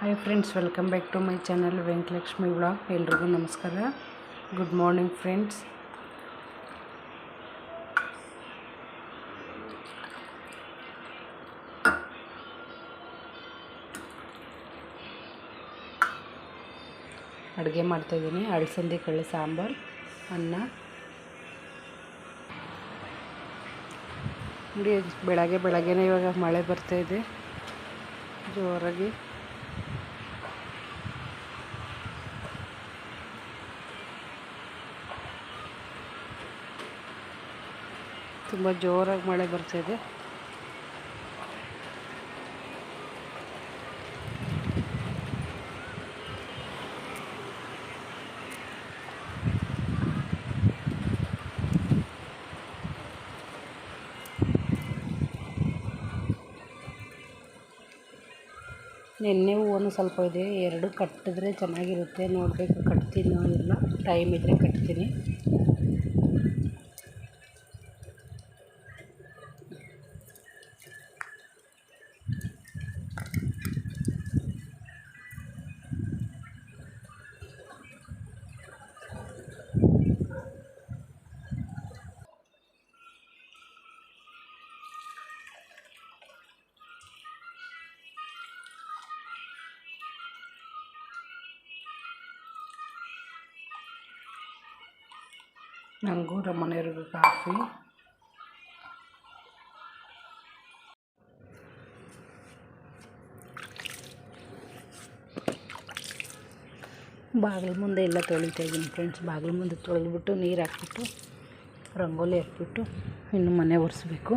Hi friends welcome back to my channel Venkatalakshmi vlog ಎಲ್ರಿಗೂ ನಮಸ್ಕಾರ. Good morning friends ಅಡುಗೆ ಮಾಡ್ತಾಯಿದ್ದೀನಿ ಅಳಸಂದಿ ಕಳ್ಳಿ ಸಾಂಬಾರು, ಅನ್ನ. ನೋಡಿ ಬೆಳಗ್ಗೆ ಬೆಳಗ್ಗೆನೇ ಇವಾಗ ಮಳೆ ಬರ್ತಾಯಿದೆ ಜೋರಾಗಿ ತುಂಬ ಜೋರಾಗಿ ಮಳೆ ಬರ್ತಾಯಿದೆ ನಿನ್ನೆ ಹೂವನ್ನು ಸ್ವಲ್ಪ ಇದೆ. ಎರಡು ಕಟ್ಟಿದ್ರೆ ಚೆನ್ನಾಗಿರುತ್ತೆ. ನೋಡಬೇಕು, ಕಟ್ತೀನೋ ಇಲ್ಲ ಟೈಮ್ ಇದ್ದರೆ ಕಟ್ತೀನಿ. ನನಗೂ ನಮ್ಮ ಮನೆಯವ್ರಿಗೂ ಕಾಫಿ. ಬಾಗಿಲು ಮುಂದೆ ಎಲ್ಲ ತೊಳಿತಾ ಇದ್ದೀನಿ ಫ್ರೆಂಡ್ಸ್ ಬಾಗಿಲು ಮುಂದೆ ತೊಳೆದ್ಬಿಟ್ಟು ನೀರು ಹಾಕ್ಬಿಟ್ಟು, ರಂಗೋಲಿ ಹಾಕ್ಬಿಟ್ಟು ಇನ್ನು ಮನೆ ಒರೆಸ್ಬೇಕು.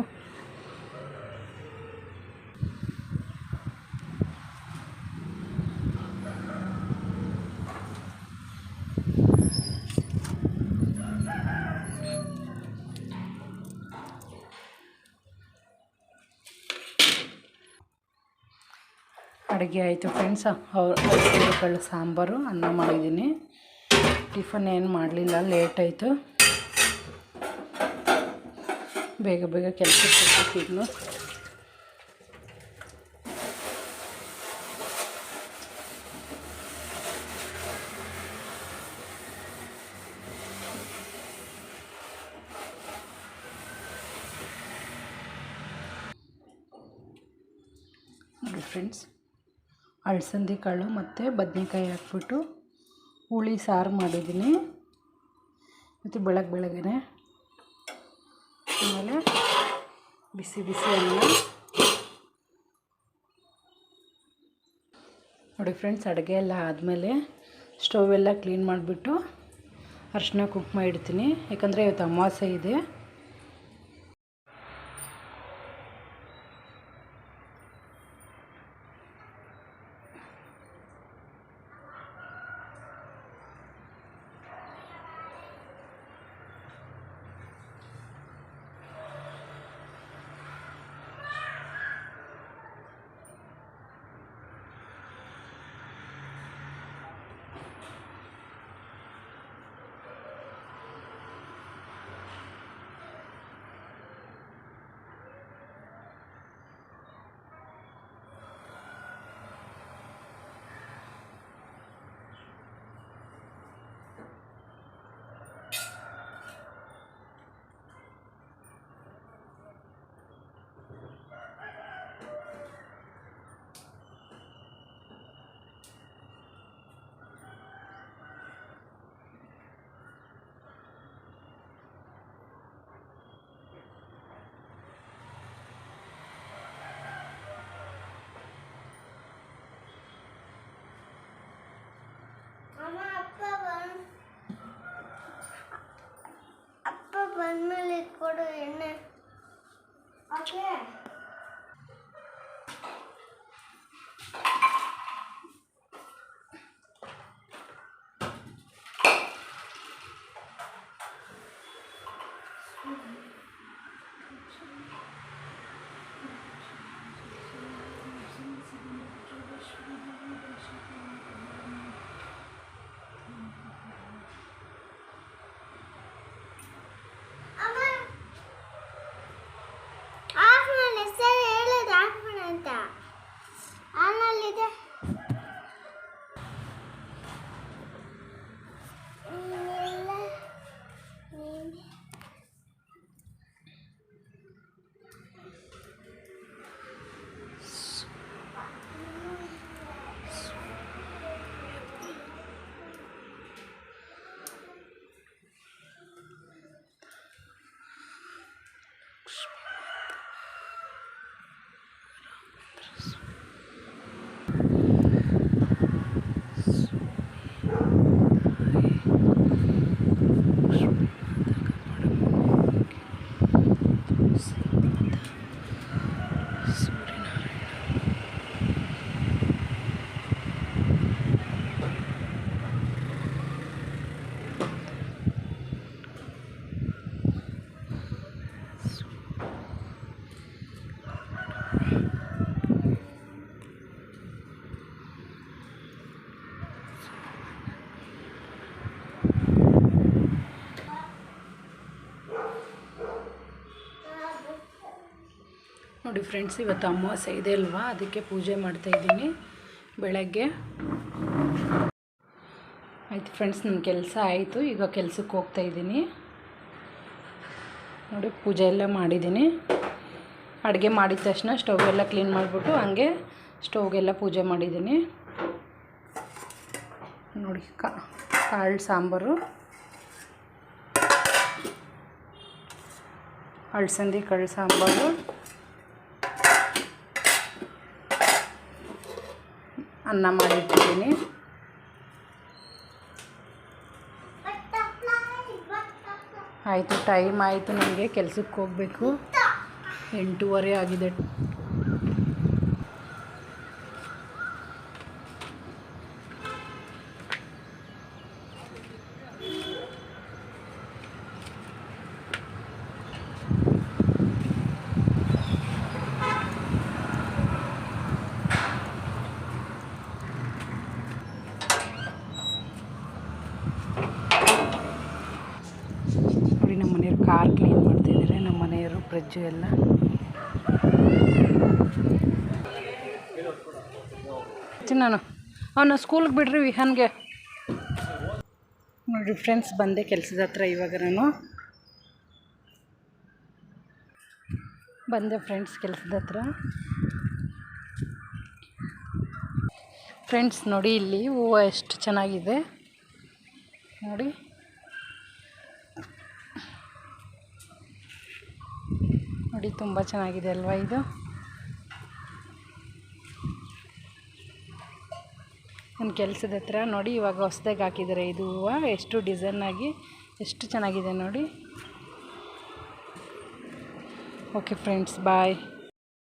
ಅಡುಗೆ ಆಯಿತು ಫ್ರೆಂಡ್ಸ್ ಅವ್ರು ಸಾಂಬಾರು, ಅನ್ನ ಮಾಡಿದ್ದೀನಿ. ಟಿಫನ್ ಏನು ಮಾಡಲಿಲ್ಲ ಲೇಟ್ ಆಯಿತು. ಬೇಗ ಬೇಗ ಕೆಲಸ ನೋಡಿ ಫ್ರೆಂಡ್ಸ್ ಅಳಸಂದಿ ಕಾಳು ಮತ್ತು ಬದನೆಕಾಯಿ ಹಾಕ್ಬಿಟ್ಟು ಹುಳಿ, ಸಾರು ಮಾಡಿದ್ದೀನಿ. ಮತ್ತು ಬೆಳಗ್ಗೆ ಬೆಳಗ್ಗೆ ಆಮೇಲೆ ಬಿಸಿ ಬಿಸಿ ಅನ್ನ. ನೋಡಿ ಫ್ರೆಂಡ್ಸ್, ಅಡುಗೆ ಎಲ್ಲ ಆದಮೇಲೆ ಸ್ಟೌವೆಲ್ಲ ಕ್ಲೀನ್ ಮಾಡಿಬಿಟ್ಟು ಅರಿಶಿನ ಕುಂಕುಮ ಇಡ್ತೀನಿ. ಯಾಕಂದರೆ ಇವತ್ತು ಅಮಾವಾಸ್ಯೆ ಇದೆ. கண்ணில் போடு என்ன ஓகே Mm-hmm. ನೋಡಿ ಫ್ರೆಂಡ್ಸ್, ಇವತ್ತು ಅಮಾವಾಸ್ಯೆ ಇದೆ ಅಲ್ವಾ? ಅದಕ್ಕೆ ಪೂಜೆ ಮಾಡ್ತಾಯಿದ್ದೀನಿ ಬೆಳಗ್ಗೆ. ಆಯಿತು ಫ್ರೆಂಡ್ಸ್, ನನ್ನ ಕೆಲಸ ಆಯಿತು. ಈಗ ಕೆಲಸಕ್ಕೆ ಹೋಗ್ತಾ ಇದ್ದೀನಿ. ನೋಡಿ, ಪೂಜೆ ಎಲ್ಲ ಮಾಡಿದ್ದೀನಿ. ಅಡುಗೆ ಮಾಡಿದ ತಕ್ಷಣ ಸ್ಟವ್ ಎಲ್ಲ ಕ್ಲೀನ್ ಮಾಡಿಬಿಟ್ಟು ಹಂಗೆ ಸ್ಟೌವ್ಗೆಲ್ಲ ಪೂಜೆ ಮಾಡಿದ್ದೀನಿ. ನೋಡಿ ಕಾಳು ಸಾಂಬಾರು. ಅಳಸಂದಿ ಕಾಳು ಸಾಂಬಾರು. ಅನ್ನ ಮಾಡಿಟ್ಟಿದ್ದೀನಿ. ಆಯಿತು ಟೈಮ್ ಆಯಿತು ನನಗೆ ಕೆಲಸಕ್ಕೆ ಹೋಗಬೇಕು. ಎಂಟೂವರೆ ಆಗಿದೆ ನೋಡಿ ನಮ್ಮ ಮನೆಯವ್ರು ಕಾರ್ ಕ್ಲೀನ್ ಮಾಡ್ತಿದ್ದಾರೆ ನಮ್ಮ ಮನೆಯವರು ಫ್ರಿಜ್ಜು ಎಲ್ಲ. ನಾನು, ಅವನು ಸ್ಕೂಲ್ಗೆ ಬಿಡ್ರಿ ವಿಹಾನ್ಗೆ. ನೋಡಿ ಫ್ರೆಂಡ್ಸ್ ಬಂದೆ ಕೆಲಸದ ಹತ್ರ ಇವಾಗ ನಾನು. ಬಂದೆ ಫ್ರೆಂಡ್ಸ್ ಕೆಲಸದ ಹತ್ರ. ಫ್ರೆಂಡ್ಸ್ ನೋಡಿ ಇಲ್ಲಿ, ಹೂವು ಎಷ್ಟು ಚೆನ್ನಾಗಿದೆ. ನೋಡಿ. ನೋಡಿ, ತುಂಬ ಚೆನ್ನಾಗಿದೆ ಅಲ್ವಾ ಇದು? ನನ್ನ ಕೆಲಸದ ಹತ್ರ ನೋಡಿ, ಇವಾಗ ಹೊಸ್ದಾಗಿ ಹಾಕಿದ್ದಾರೆ ಇದು ಹೂವು. ಎಷ್ಟು ಡಿಸೈನ್ ಆಗಿ, ಎಷ್ಟು ಚೆನ್ನಾಗಿದೆ ನೋಡಿ. Okay friends, bye.